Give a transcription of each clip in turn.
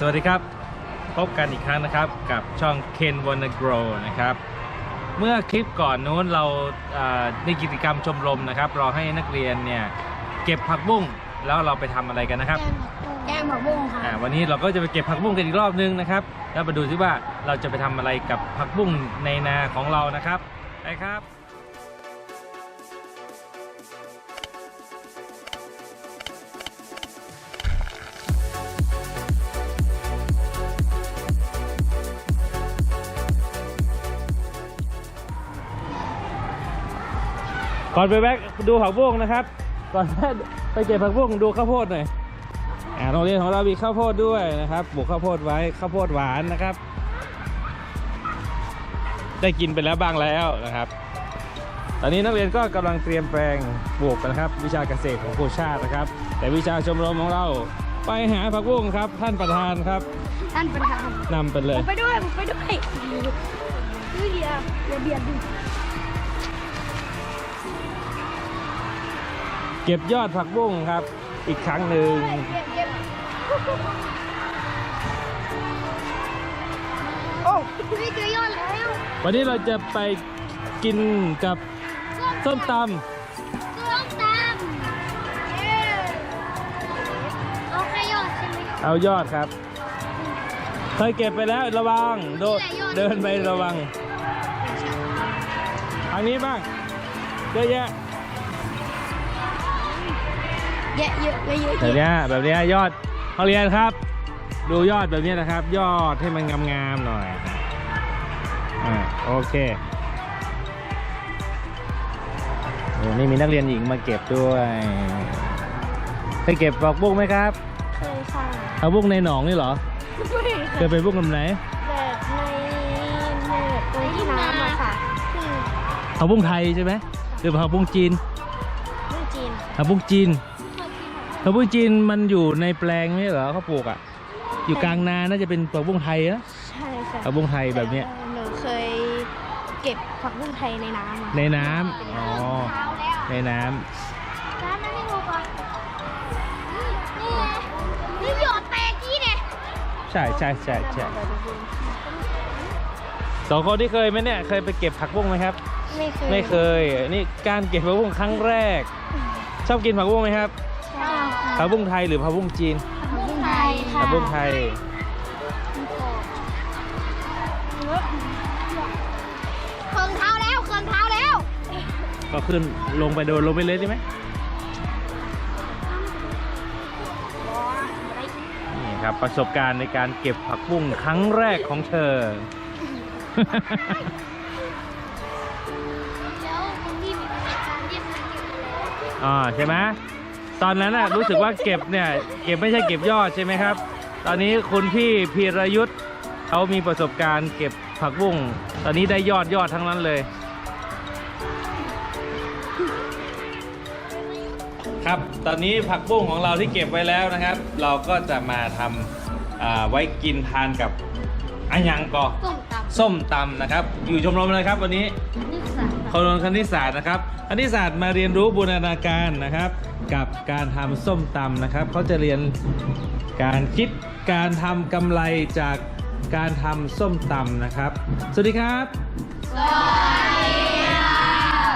สวัสดีครับ พบกันอีกครั้งนะครับกับช่อง Ken Wanna Grow นะครับ เมื่อคลิปก่อนนู้นเราอ่าในกิจกรรมชมรมนะครับ เราให้นักเรียนเนี่ยเก็บผักบุ้งแล้วเราไปทำอะไรกันนะครับแกงผักบุ้งค่ะอ่าวันนี้เราก็จะไปเก็บผักบุ้งกันอีกรอบนึงนะครับ แล้วมาดูซิว่าเราจะไปทำอะไรกับผักบุ้งในนาของเรานะครับไปครับ ก่อนไปแวะดูผักบุ้งนะครับ ก่อนไปเก็บผักบุ้งดูข้าวโพดหน่อยอ่าโรงเรียนของเรามีข้าวโพดด้วยนะครับปลูกข้าวโพดไว้ข้าวโพดหวานนะครับ ได้กินไปแล้วบ้างแล้วนะครับ ตอนนี้นักเรียนก็กำลังเตรียมแปลงปลูกกันนะครับ วิชาเกษตรของครูชาตินะครับ แต่วิชาชมรมของเราไปหาผักบุ้งครับ ท่านประธานครับ ท่านประธานนำไปเลผยมไปด้วยผมไปด้วยนี่เดียวอย่าเบียดดิ เก็บยอดผักบุ้งครับ อีกครั้งหนึ่งโอ้ไม่เจอยอดแล้ว วันนี้เราจะไปกินกับส้มตำส้มตำเย้เอาแค่ยอดใช่ไหมเอายอดครับ เคยเก็บไปแล้วระวังโดดเดินไประวัง ทางนี้บ้างเยอะแยะ เยอะเยอะเยอะเยอะแบบเนี้ยแบบเนี้ยยอดเขาเรียนครับ ดูยอดแบบเนี้ยนะครับ ยอดให้มันงามๆหน่อยอ่าโอเคโอ้นี่มีนักเรียนหญิงมาเก็บด้วยเคยเก็บผักบุ้งไหมครับเคยค่ะผักบุ้งในหนองนี่เหรอไม่เคยไปบุ้งลำไหนแบบในในแบบตรงที่น้ำอะค่ะคือผักบุ้งไทยใช่ไหมหรือผักบุ้งจีนเรื่องจีนผักบุ้งจีน ผักบุ้งจีนมันอยู่ในแปลงไม่ใช่เหรอเขาปลูกอะ อยู่กลางนาน่าจะเป็นผักบุ้งไทยนะใช่ค่ะผักบุ้งไทยแบบเนี้ยหนูเคยเก็บผักบุ้งไทยในน้ำอะในน้ำอ๋อในน้ร้านนั้นไม่รู้ก่อนนี่ไงนี่หยอดแตกกี้เนี่ยำใช่ใช่ใช่ใช่สองคนที่เคยไหมเนี่ยเคยไปเก็บผักบุ้งไหมครับ ไม่เคยไม่เคย นี่การเก็บผักบุ้งครั้งแรก ชอบกินผักบุ้งไหมครับชอบค่ะ ผักบุ้งไทยหรือผักบุ้งจีนผักบุ้งไทยค่ะผักบุ้งไทยเครื่องเท้าแล้วเครื่องเท้าแล้ว ก็ขึ้นลงไปโดนลงไปเลยได้ไหมนี่ครับประสบการณ์ในการเก็บผักบุ้งครั้งแรกของเธอแล้วคุณพี่มีประสบการณ์เยี่ยมเลยอ่าใช่ไหม ตอนนั้นน่ะรู้สึกว่าเก็บเนี่ยเก็บไม่ใช่เก็บยอดใช่ไหมครับ ตอนนี้คุณพี่พีรยุทธ์เขามีประสบการณ์เก็บผักบุ้งตอนนี้ได้ยอดยอดทั้งนั้นเลย ครับตอนนี้ผักบุ้งของเราที่เก็บไว้แล้วนะครับ เราก็จะมาทำอ่าไว้กินทานกับอันยังกอส้มตำส้มตำนะครับ อยู่ชมรมเลยครับวันนี้นึกสาร คำนวณคณิตศาสตร์นะครับคณิตศาสตร์มาเรียนรู้บูรณาการนะครับ กับการทำส้มตำนะครับเขาจะเรียนการคิดการทำกำไรจากการทำส้มตำนะครับ สวัสดีครับ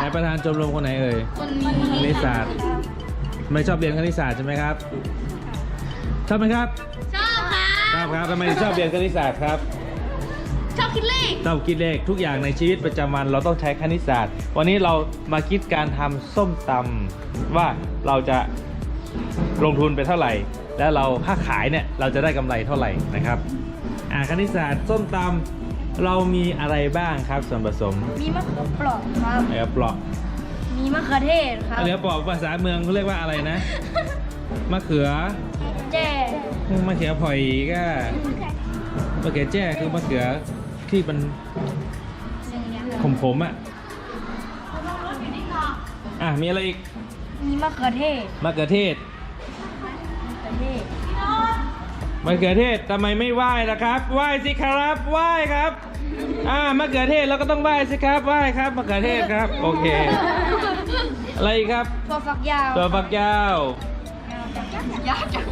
นายประธานชมรมคนไหนเอ่ยคนคณิตศาสตร์ ไม่ชอบเรียนคณิตศาสตร์ใช่ไหมครับชอบไหมครับชอบค่ะชอบครับทำไมชอบเรียนคณิตศาสตร์ครับ ชอบคิดเลขเราคิดเลขทุกอย่างในชีวิตประจำวันเราต้องใช้คณิตศาสตร์ วันนี้เรามาคิดการทำส้มตำว่าเราจะลงทุนไปเท่าไหร่ แล้วเราถ้าขายเนี่ยเราจะได้กำไรเท่าไหร่นะครับอ่าคณิตศาสตร์ส้มตำเรามีอะไรบ้างครับส่วนผสมมีมะเขือเปราะครับเหลือเปลาะมีมะเขือเทศครับเหลือเปลาะภาษาเมืองเขาเรียกว่าอะไรนะมะเขือ แจ้มะเขือพลอยก็มะเขือแจ้คือมะเขือ ที่มันขมๆอะ อะ มีอะไรอีก มีมะเขือเทศมะเขือเทศ มะเขือเทศมะเขือเทศทำไมไม่ไหว้ล่ะครับ ไหว้สิครับ ไหว้ครับ อ่ามะเขือเทศเราก็ต้องไหว้สิครับ ไหว้ครับมะเขือเทศครับ โอเค อะไรอีกครับ ถั่วฝักยาวตัวฝักยาว ยาวจัง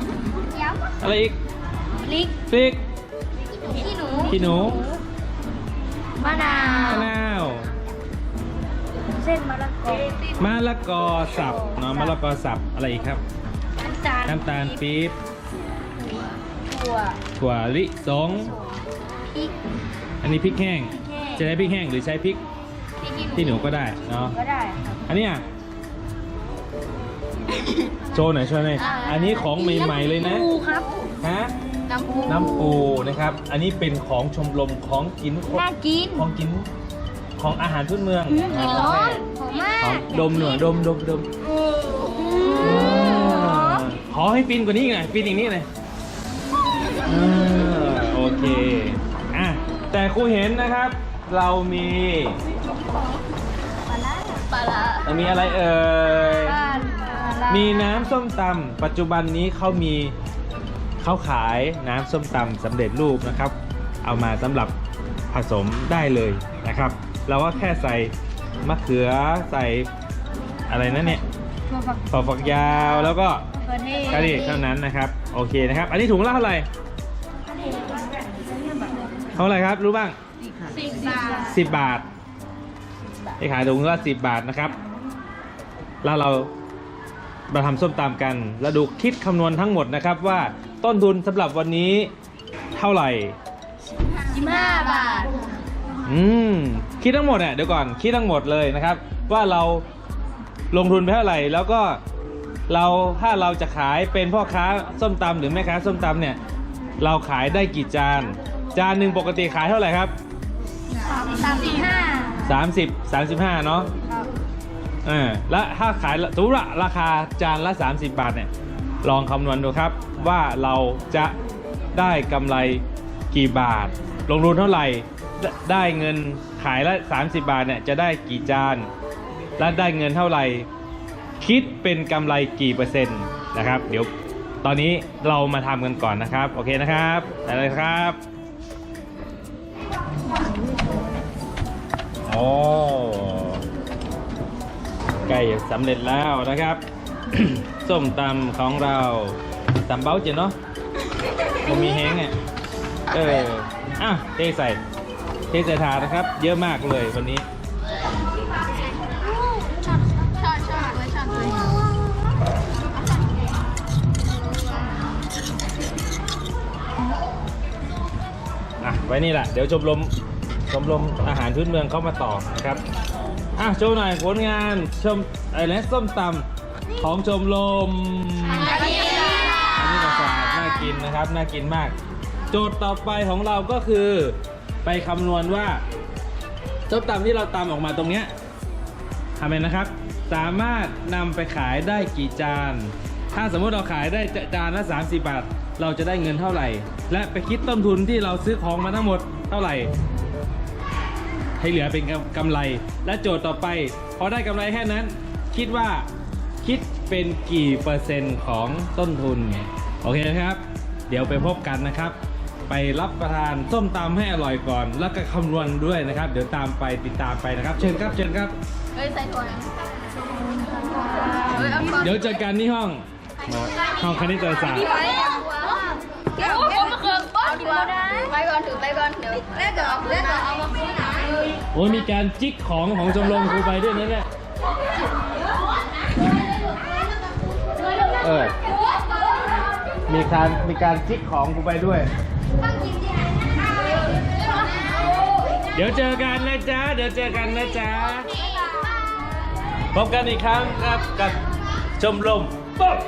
ยาวอะไรอีกลิกพริกขี้หนูขี้หนู มะนามะนาว เส้นมะละกอมะละกอสับเนาะมะละกอสับอะไรอีกครับ น้ำตาลน้ำตาลปี๊บถั่วถั่วลิสงพริกอันนี้พริกแห้งแห้งจะใช้พริกแห้งหรือใช้พริกพริกที่หนูก็ได้เนาะก็ได้ครับอันนี้อะโชว์หน่อยโชว์หน่อยอันนี้ของใหม่ๆเลยนะปูครับฮะ น้ำปูน้ำปูนะครับ อันนี้เป็นของชมรมของกินน่ากิน ของกินของอาหารพื้นเมืองหอมหอมมาของกดมหน่อยดมดมดมอืมขอให้ฟินกว่านี้อีกหน่อยฟินอีกนิดหน่อยอ่าโอเคอะแต่ครูเห็นนะครับ เรามีปลาร้าปลาร้าเรามีอะไรเอ่ย ปลาร้ามีน้ำส้มตำปัจจุบันนี้เขามี เขาขายน้ำส้มตำสำเร็จรูปนะครับ เอามาสำหรับผสมได้เลยนะครับ เราก็แค่ใส่มะเขือใส่อะไรนั่นเนี่ยถั่วฝักถั่วฝักยาวแล้วก็กระเทศกะหรี่เท่านั้นนะครับ โอเคนะครับ อันนี้ถุงละเท่าไหร่เท่าไหร่ครับรู้บ้างสิบบาท10บาทไอ้ขายถุงละ10บาทนะครับ แล้วเรามาทำส้มตำกัน แล้วดูคิดคำนวณทั้งหมดนะครับว่า ต้นทุนสำหรับวันนี้เท่าไหร่สิบห้าบาท อืม คิดทั้งหมดเนี่ยเดี๋ยวก่อนคิดทั้งหมดเลยนะครับ ว่าเราลงทุนไปเท่าไหร่ แล้วก็เราถ้าเราจะขายเป็นพ่อค้าส้มตำหรือแม่ค้าส้มตำเนี่ย เราขายได้กี่จาน จานหนึ่งปกติขายเท่าไหร่ครับสามสิบห้า30 35เนาะครับเออแล้วถ้าขายสมมติว่าราคาจานละ 30 บาทเนี่ย ลองคำนวณดูครับว่าเราจะได้กำไรกี่บาท ลงทุนเท่าไหร่ได้เงินขายละ 30 บาทเนี่ยจะได้กี่จาน และได้เงินเท่าไหร่ คิดเป็นกำไรกี่เปอร์เซ็นต์นะครับ เดี๋ยวตอนนี้เรามาทำกันก่อนนะครับ โอเคนะครับไปเลยครับโอ้ใกล้สำเร็จแล้วนะครับ ส้มตำของเราตำเบ้าเจนเนาะผมมีแห้งอะเอออะเทใส่เทใส่ถาดนะครับ เยอะมากเลยวันนี้ช็อตช็อตช็อตเลยช็อตเลยอะไว้นี่แหละ เดี๋ยวชมรมชมรมอาหารพื้นเมืองเข้ามาต่อนะครับ อะโชว์หน่อยผลงานชมอะไรนะส้มตำ ของชมรมอันนี้มาสะอาดน่ากินนะครับ น่ากินมาก โจทย์ต่อไปของเราก็คือ ไปคำนวณว่าส้มตำที่เราตำออกมาตรงเนี้ยทำไมนะครับ สามารถนำไปขายได้กี่จาน ถ้าสมมติเราขายได้จานละ30 บาท เราจะได้เงินเท่าไหร่ และไปคิดต้นทุนที่เราซื้อของมาทั้งหมดเท่าไหร่ ให้เหลือเป็นกำกำไร และโจทย์ต่อไป พอได้กำไรแค่นั้น คิดว่า คิดเป็นกี่เปอร์เซ็นต์ของต้นทุนโอเคนะครับ เดี๋ยวไปพบกันนะครับ ไปรับประทานส้มตำให้อร่อยก่อน แล้วก็คำนวณด้วยนะครับ เดี๋ยวตามไปติดตามไปนะครับ เชิญครับเชิญครับเฮ้ยใส่ถั่วยังเฮ้ยเอาก่อนเดี๋ยวเจอกันที่ห้องห้องคณิตศาสตร์ไปเดี๋ยวผมมาเคิร์ฟบ้านตัวไปก่อนถือไปก่อนเดี๋ยวแรกเดี๋ยวเอาแรกเดี๋ยวเอามาซื้อหนาโอ้ยมีการจิกของของชมรมครูไปด้วยนะเนี่ย ออ มีการมีการจิกของครูไปด้วย เดี๋ยวเจอกันนะจ๊ะ เดี๋ยวเจอกันนะจ๊ะ พบกันอีกครั้งครับกับชมรมปุ๊บ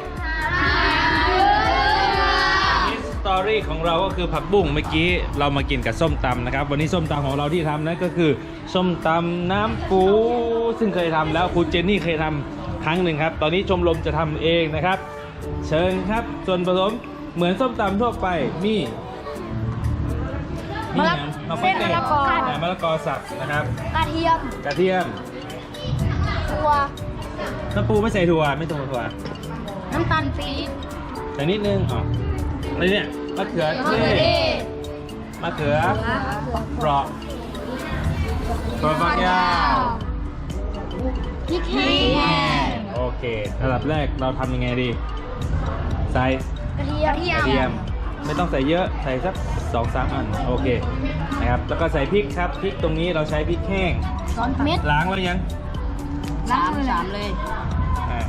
สตอรี่ของเราก็คือผักบุ้งเมื่อกี้เรามากินกับส้มตำนะครับ วันนี้ส้มตำของเราที่ทำนั่นก็คือ ส้มตำน้ำปู ซึ่งเคยทำแล้วครูเจนนี่เคยทำ ครั้งหนึ่งครับ ตอนนี้ชมรมจะทำเองนะครับ เชิญครับ ส่วนผสมเหมือนส้มตำทั่วไปมีมีหยังมะเขือเทศอ่ามะละกอสับนะครับ กระเทียมกระเทียมถั่วน้ำปูไม่ใส่ถั่วไม่ตรงถั่วน้ำตาลปี๊บใส่นิดนึงอ๋ออะไรเนี่ยมะเขือเทศมะเขือเปราะถั่วฝักยาว พริกแห้งโอเคระดับแรกเราทำยังไงดี ใส่กระเทียมกระเทียม ไม่ต้องใส่เยอะใส่สักสองสามอันโอเคนะครับแล้วก็ใส่พริกครับพริกตรงนี้เราใช้พริกแห้งร้อนเม็ดล้างแล้วยังสามสามเลยอ่า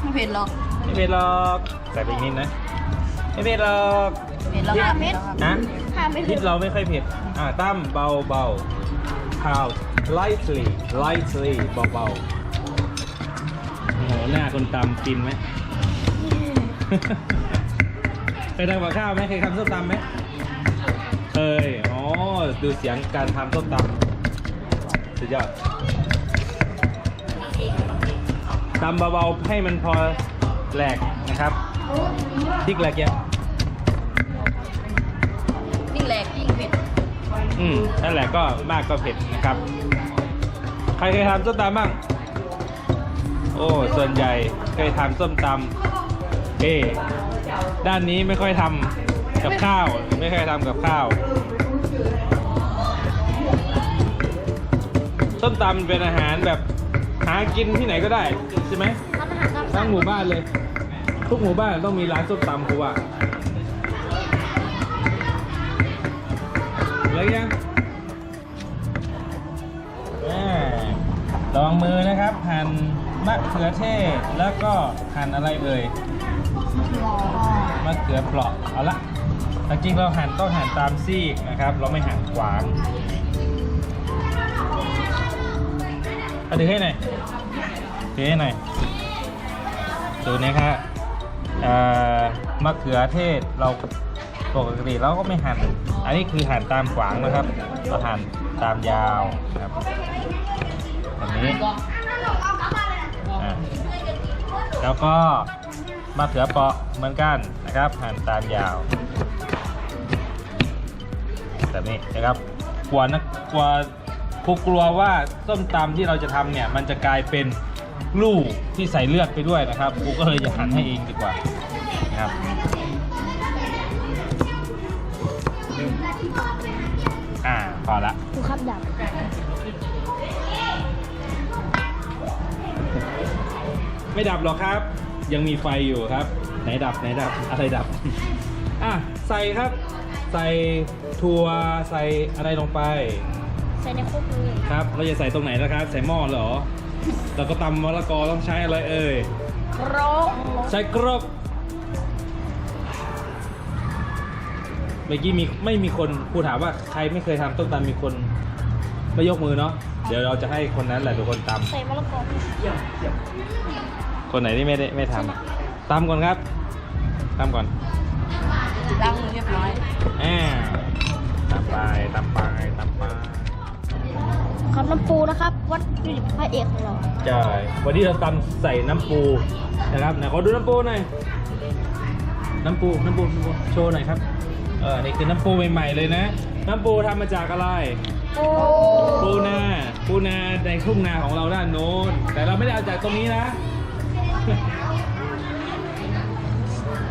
ไม่เผ็ดหรอกไม่เป็นหรอกใส่ไปอีกนิดนะไม่เป็นหรอกเผ็ดหรอกห้าเม็ดนะห้าเม็ดพริกเราไม่ค่อยเผ็ดอ่าตั้มเบาเบา how lightly lightly เบาเบาโอ้โหหน้าคนตำกินไหม เคยทำกับข้าวไหมเคยทำส้มตำไหมเคยอ๋อ ดูเสียงการทำส้มตำสุดยอดตำเบาๆให้มันพอแหลกนะครับพริกแหลกยังยิ่งแหลกยิ่งเผ็ดอืมนั่นแหละก็มากก็เผ็ดนะครับ ใครเคยทำส้มตำบ้าง โอ้ ส่วนใหญ่เคยทำส้มตำเอด้านนี้ไม่ค่อยทำกับข้าว ไม่ค่อยทำกับข้าว ส้มตำเป็นอาหารแบบหากินที่ไหนก็ได้ใช่ไหมทำอาหารตามทั้งหมู่บ้านเลย ทุกหมู่บ้านต้องมีร้านส้มตำครูว่าเลยยังแม่ระวังมือนะครับหั่นมะเขือเทศแล้วก็หั่นอะไรเอ่ยมะเขือเปราะเอาละแต่จริงเราหั่นต้องหั่นตามซีกนะครับ เราไม่หั่นขวางเอาถือให้หน่อยถือให้หน่อยดูนะครับเอ่อมะเขือเทศเราปกติเราก็ไม่หั่น อันนี้คือหั่นตามขวางนะครับเราหั่นตามยาวครับแบบนี้ แล้วก็มะเขือเปาะเหมือนกันนะครับ หั่นตามยาวแบบนี้นะครับกลัวนะกลัวครูกลัวว่าส้มตำที่เราจะทำเนี่ย มันจะกลายเป็นลูกที่ใส่เลือดไปด้วยนะครับครูก็เลยจะหั่นให้เองดีกว่านะครับอ่าพอละกูครับดับ ไม่ดับหรอกครับ ยังมีไฟอยู่ครับ ไหนดับไหนดับอะไรดับ อะใส่ครับ ใส่ถั่วใส่อะไรลงไป ใส่ในคุกเลยครับ เราจะใส่ตรงไหนนะครับ ใส่หม้อเหรอ เราก็ตำมะละกอต้องใช้อะไรเอ่ยกรอกใช้กรบเมื่อกี้มีไม่มีคนพูดถามว่าใครไม่เคยทำต้มตำมีคนไม่ยกมือเนาะ เดี๋ยวเราจะให้คนนั้นแหละเป็นคนตใส่มะละกอำ คนไหนที่ไม่ได้ไม่ทำตำก่อนครับตำก่อนล้างมือเรียบร้อยอ่าตำไปตำไปตำไปครับน้ำปูนะครับวัดดุดิบพระเอกของเราใช่วันนี้เราตำใส่น้ำปูนะครับไหนขอดูน้ำปูหน่อยน้ำปูน้ำปูน้ำปูโชว์หน่อยครับเออนี่คือน้ำปูใหม่ๆเลยนะ น้ำปูทำมาจากอะไรโอ้ปูนาปูนาในทุ่งนาของเราด้านโน้นแต่เราไม่ได้เอาจากตรงนี้นะ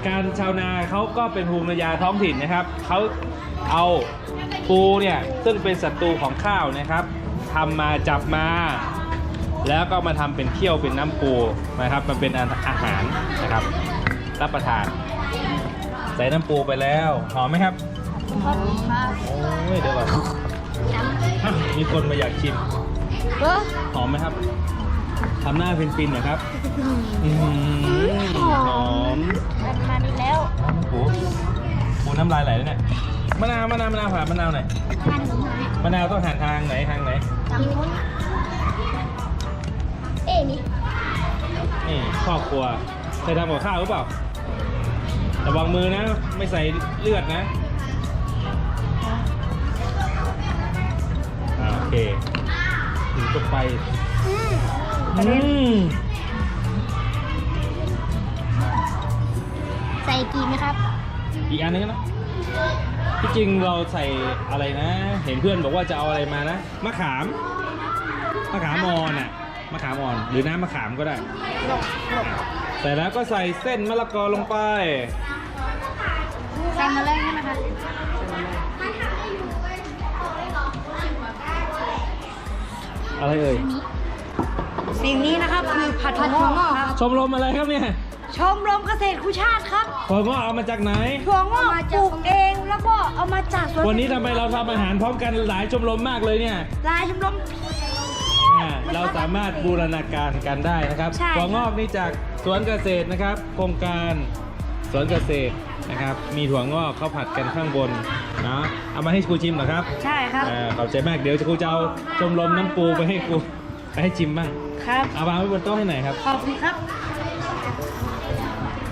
การชาวนาเขาก็เป็นภูมิปัญญาท้องถิ่นนะครับเขาเอาปูเนี่ยซึ่งเป็นศัตรูของข้าวนะครับทำมาจับมา แล้วก็มาทำเป็นเคี่ยวเป็นน้ำปูนะครับ มันเป็นอาหารนะครับ รับประทาน ใส่น้ำปูไปแล้วหอมไหมครับครับครับโอ้ยเดี๋ยวก่อนอะมีคนมาอยากชิมเออหอมไหมครับ ทำหน้าฟินๆหน่อยครับอื้อหือหอมมันมานี่แล้วโอ้โหปูน้ำลายไหลแล้วเนี่ย มะนาว มะนาว มะนาวผ่ามะนาวหน่อยพันหนึ่งมะนาวต้องหันทางไหนทางไหน ทางนู้นเอ้นี่นี่ครอบครัวเคยทำกับข้าวหรือเปล่า ระวังมือนะ ไม่ใส่เลือดนะอ่าโอเคถึงตกไป อืมใส่กี่ไหมครับ อีกอันนึงนะที่จริงเราใส่อะไรนะ เห็นเพื่อนบอกว่าจะเอาอะไรมานะ มะขาม มะขามอ่อนอะ มะขามอ่อน หรือน้ำมะขามก็ได้หลบหลบใส่แล้วก็ใส่เส้นมะละกอลงไป ใส่มาเลยใช่ไหมคะอะไรเอ่ย สิ่งนี้นะครับคือผัดถั่วงอกครับ ชมรมอะไรครับเนี่ยชมรมเกษตรคุชาติครับถั่วงอกเอามาจากไหน ถั่วงอกปลูกเองแล้วก็เอามาจากสวนวันนี้ทำไมเราทำอาหารพร้อมกันหลายชมรมมากเลยเนี่ย ลายชมรม อ่าเราสามารถบูรณาการกันได้นะครับใช่ ถั่วงอกนี่จากสวนเกษตรนะครับ โครงการสวนเกษตรนะครับ มีถั่วงอกข้าวผัดกันข้างบนนะเอามาให้ครูชิมเหรอครับใช่ครับอ่าขอบใจมากเดี๋ยวครูจะเอาชมรมน้ำปูไปให้ครู ไปให้ชิมบ้าง ครับ เอาวางไว้บนโต๊ะให้หน่อยครับ ขอบคุณครับ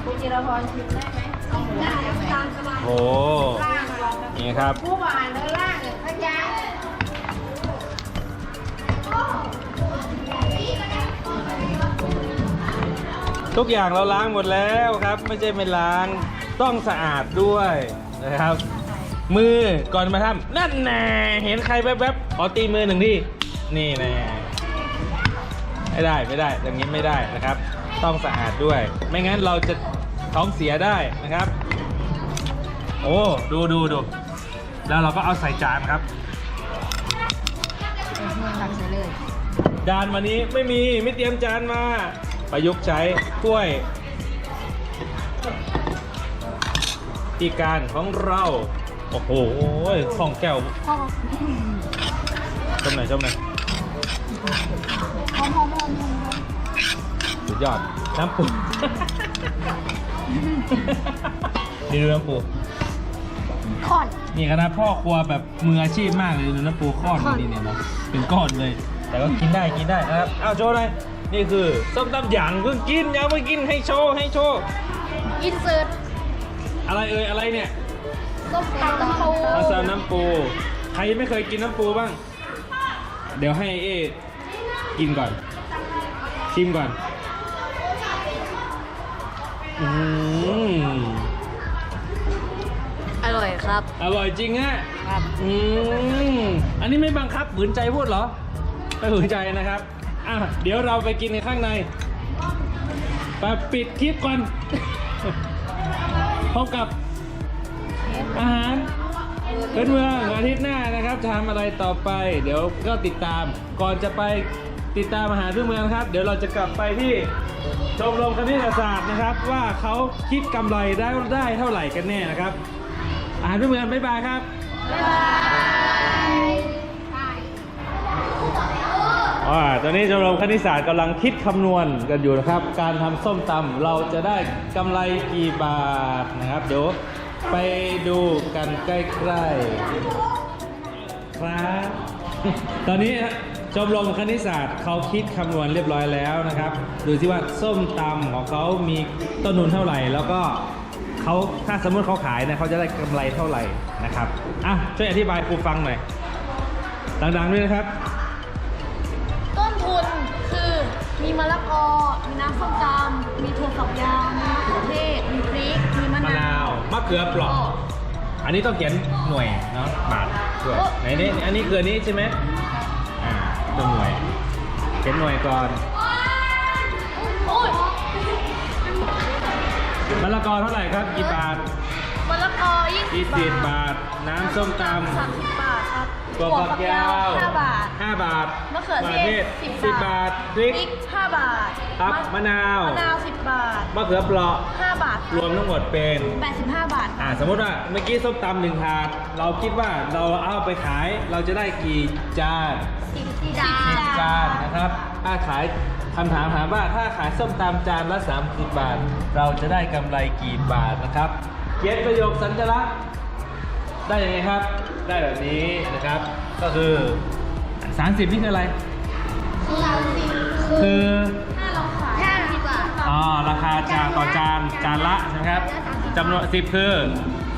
คุณจิรพรชิมได้ไหมได้ตามสบายโอ้นี่ครับ ผู้บานด้านล่างข้างยาวทุกอย่างเราล้างหมดแล้วครับ ไม่ใช่ไม่ล้างต้องสะอาดด้วยนะครับ มือก่อนมาทำนั่นแน่เห็นใครแวบๆขอตีมือหนึ่งที่นี่แน่ ไม่ได้ไม่ได้อย่างนี้ไม่ได้นะครับ ต้องสะอาดด้วย ไม่งั้นเราจะท้องเสียได้นะครับ โอ้ดูดูดูแล้วเราก็เอาใส่จานครับตักใส่เลยจานวันนี้ไม่มีไม่เตรียมจานมาประยุกต์ใช้ถ้วยตีการของเรา โอ้โหฟองแก้วพ่อชมหน่อยชมหน่อย ดยอด น้ำปู นี่ดูน้ำปู คอน นี่คณะพ่อครัวแบบมืออาชีพมากเลยดูน้ำปูก้อนนี่เนี่ยเนาะเป็นก้อนเลย แต่ก็กินได้กินได้นะครับอ้าวโชว์หน่อยนี่คือส้มตำหยางเพิ่งกินยังไม่กินให้โชว์ให้โชว์อินเสิร์ตอะไรเอ่ยอะไรเนี่ยส้มตำน้ำปูอาซาน้ำปู ใครยังไม่เคยกินน้ำปูบ้าง เดี๋ยวให้เอกินก่อน ชิมก่อน อืมอร่อยครับ อร่อยจริงฮะครับ อืมอันนี้ไม่บังคับฝืนใจพูดเหรอไม่ฝืนใจนะครับอะเดี๋ยวเราไปกินในข้างในไปปิดคลิปก่อนพบกับอาหารพื้นเมืองอาทิตย์หน้านะครับจะทำอะไรต่อไป เดี๋ยวก็ติดตามก่อนจะไปติดตามอาหารพื้นเมืองนะครับ เดี๋ยวเราจะกลับไปที่ ชมรมคณิตศาสตร์นะครับ ว่าเขาคิดกำไรได้ได้เท่าไหร่กันแน่นะครับอาหารพื้นเมืองบ๊ายบายครับอ่าตอนนี้ชมรมคณิตศาสตร์กำลังคิดคำนวณกันอยู่นะครับ การทำส้มตำเราจะได้กำไรกี่บาทนะครับ เดี๋ยวไปดูกันใกล้ๆครับ ตอนนี้ ชมรมคณิตศาสตร์เขาคิดคำนวณเรียบร้อยแล้วนะครับ ดูที่ว่าส้มตำของเขามีต้นทุนเท่าไหร่ แล้วก็เขาถ้าสมมติเขาขายเนี่ยเขาจะได้กำไรเท่าไหร่นะครับอะช่วยอธิบายครูฟังหน่อยดังๆด้วยนะครับ ต้นทุนคือมีมะละกอ มีน้ำส้มตำมีถั่วฝักยาว มีมะเขือเทศ มีพริก มีมะมะนานาวว มะเขือเปราะอันนี้ต้องเขียนหน่วยเนาะบาทด้วยไหนนี่อันนี้คืออันนี้ใช่ไหมอ่า ตัวหน่วยเขียนหน่วยก่อนโอ้ยมะละกอเท่าไหร่ครับกี่บาทมะละกอยี่ยี่สิสิบบบาท น้ำส้มตสามสิบบาทครับำตัวฝักยาวห้าบาทห้าบาทมะเขือเทศสิสิบบบบาบาททพริกห้าบาทครับมะนาวมะนาวสิบบาทมะเขือเปราะห้าบาท รวมทั้งหมดเป็นแปดสิบห้าบาท อ่าสมมติว่าเมื่อกี้ส้มตำหนึ่งถาด เราคิดว่าเราเอาไปขายเราจะได้กี่จานสิบจาสิบจานนะครับถ้าขายคำถามถามว่าถ้าขายส้มตำจานละ30บาท เราจะได้กำไรกี่บาทนะครับ เขียนประโยคสัญลักษณ์ ได้ยังไงครับ ได้แบบนี้นะครับ ก็คือ 30 นี่คืออะไรสามสิบคือถ้าเราขายห้าสิบบาทอ๋อ ราคาจานต่อจานจานละใช่ไหมครับจำนวน 10 คือ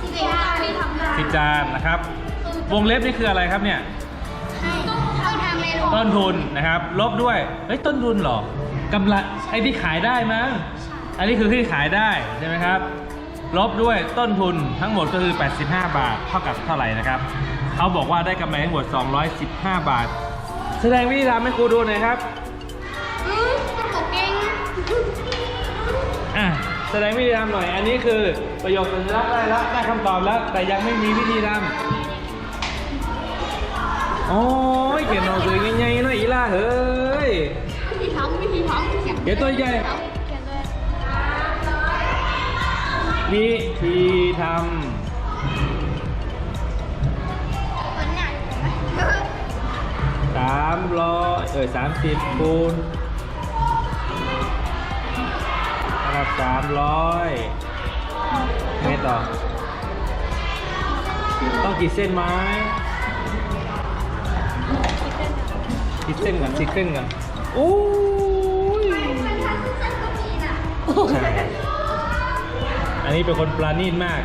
สิบที่ทำงาน10 จานนะครับ วงเล็บนี่คืออะไรครับเนี่ย ต้องทำเมนูต้นทุนนะครับ ลบด้วย เฮ้ย ต้นทุนเหรอกำไรไอ้ที่ขายได้มั้งอันนี้คือที่ขายได้ใช่ไหมครับ ลบด้วยต้นทุนทั้งหมดก็คือ 85 บาท เท่ากับเท่าไหร่นะครับ เขาบอกว่าได้กำไรทั้งหมด 215 บาท แสดงวิธีทำให้ครูดูหน่อยครับ อืมตกเก่งอะแสดงวิธีทำหน่อย อันนี้คือประโยคสัญลักษณ์ได้แล้วได้คำตอบแล้ว แต่ยังไม่มีวิธีทำโอ้ยเขียนหนังสือใหญ่ๆหน่อยอีล่าเฮ้ยวิธีทำวิธีทำเขียน เขียนตัวใหญ่เขี วิธีทำสามร้อยเออสามสิบคูณนะครับสามร้อยไงต่อ ต้องกี่เส้นไม้กี่เส้นก่อนสิเส้นก่อนโอ้ยใช่ อันนี้เป็นคนปราณีตมาก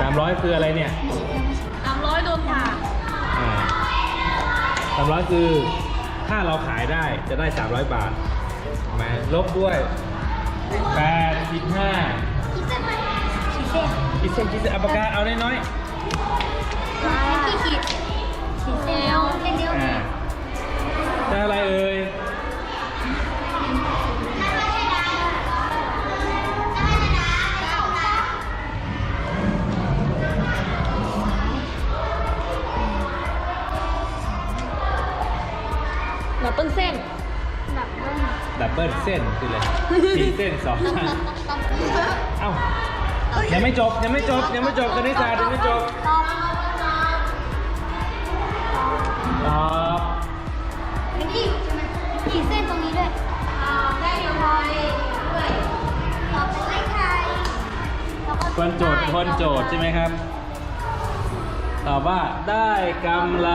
สามร้อยคืออะไรเนี่ยสามร้อยโดนผ่าสามร้อยคือถ้าเราขายได้จะได้300บาทเห็นไหมลบด้วยแปดสิบห้าคิดเส้นคิดเส้นเอาปากกาเอาน้อยเซลๆอ่าได้อะไรเอ่ย ดับเบิลเส้นคืออะไรสี่เส้นสองชั้นเอ้ายังไม่จบยังไม่จบยังไม่จบคณิตศาสตร์ยังไม่จบตอบขีดเส้นตรงนี้ด้วยได้เดียวพอเลยด้วยต่อไปเลขไทยแล้วก็คนโจทย์คนโจทย์ใช่ไหมครับตอบว่าได้กำไร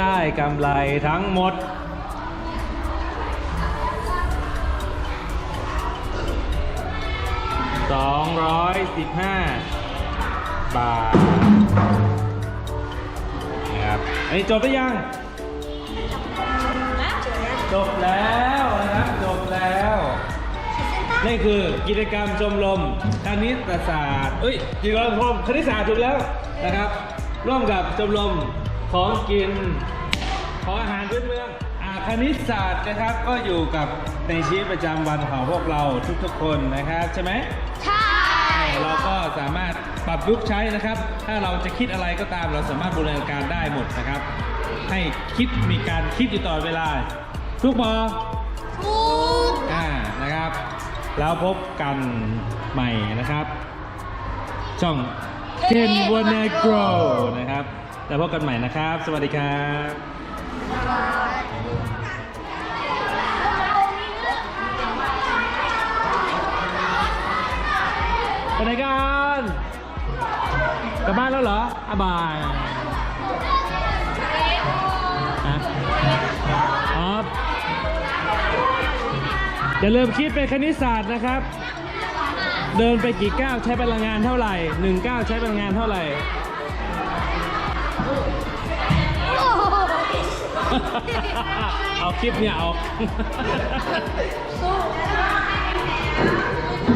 ได้กำไรทั้งหมด 215 บาทนะครับ อันนี้จบหรือยัง จบแล้วนะครับ จบแล้ว นี่คือกิจกรรมชมรมคณิตศาสตร์ เอ้ยกิจกรรมชมรมคณิตศาสตร์ถูกแล้วนะครับ ร่วมกับชมรม ของกิน ของอาหารพื้นเมืองอาคณิตศาสตร์นะครับ ก็อยู่กับในชีวิตประจำวันของพวกเราทุกๆคนนะครับ ใช่ไหม ใช่เราก็สามารถปรับยุคใช้นะครับ ถ้าเราจะคิดอะไรก็ตามเราสามารถบูรณาการได้หมดนะครับ ให้คิดมีการคิดอยู่ตลอดเวลา ทุกปอถูกอ่านะครับ แล้วพบกันใหม่นะครับ ช่องเคนวันเนโกรนะครับ แล้วพบกันใหม่นะครับ สวัสดีครับไปไหนกันกลับบ้านแล้วเหรออะบายฮะอ๋ออย่าลืมคิดเป็นคณิตศาสตร์นะครับ เดินไปกี่ก้าวใช้พลังงานเท่าไหร่หนึ่งก้าวใช้พลังงานเท่าไหร่ เอาคลิปเนี่ยเอา